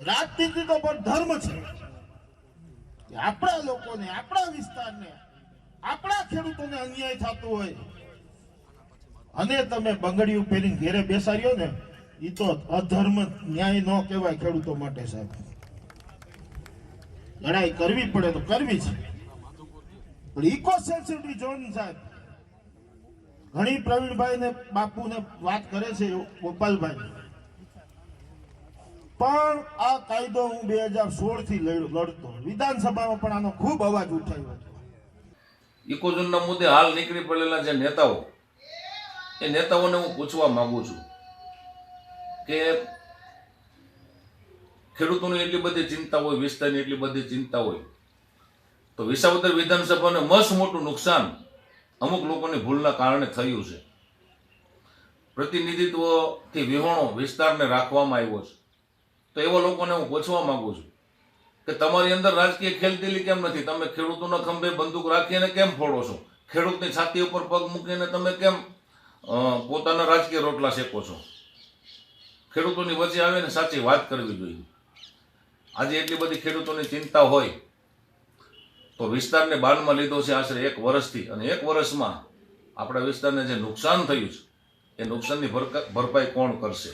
રાજનીતિ તો પણ ધર્મ છે. આપણા લોકોને, આપણા વિસ્તારને, આપણા ખેડૂતોને અન્યાય થતો હોય. અને તમે બંગડીયું પહેરીને ઘેરે બેસાડ્યો ને એ તો અધર્મ, ન્યાય ન કહેવાય ખેડૂતો માટે સાહેબ. લડાઈ કરવી પડે તો કરવી છે. પણ ઇકો સેન્સિટિવ ઝોન સાહેબ. ઘણી પ્રવીણભાઈ ને બાપુ ને વાત કરે છે ગોપાલભાઈ. પણ આ કાયદો હું બે હજાર સોળથી લડ- લડતો. વિધાનસભામાં પણ આનો ખૂબ અવાજ ઉઠાવ્યો હતો. ઇકોઝોનના મુદ્દે હાલ નીકળી પડેલા જે નેતાઓ, એ નેતાઓને હું પૂછવા માંગુ છું કે ખેડૂતોની એટલી બધી ચિંતા હોય, વિસ્તારની એટલી બધી ચિંતા હોય, તો વિસાવદર વિધાનસભાને મસ્ત મોટું નુકસાન અમુક લોકોની ભૂલના કારણે થયું છે. પ્રતિનિધિત્વથી વિહોણો વિસ્તારને રાખવામાં આવ્યો છે. તો એવા લોકોને હું પૂછવા માંગુ છું કે તમારી અંદર રાજકીય ખેલદિલી કેમ નથી? તમે ખેડૂતોના ખંભે બંદૂક રાખીને કેમ ફોડો છો? ખેડૂતની છાતી ઉપર પગ મૂકીને તમે કેમ પોતાના રાજકીય રોટલા શેકો છો? ખેડૂતોની વચ્ચે આવીને સાચી વાત કરવી જોઈએ. આજે એટલી બધી ખેડૂતોની ચિંતા હોય તો વિસ્તારને બાનમાં લીધો છે આશરે એક વર્ષથી અને એક વર્ષમાં આપણા વિસ્તારને જે નુકસાન થયું છે, એ નુકસાનની ભરપાઈ કોણ કરશે?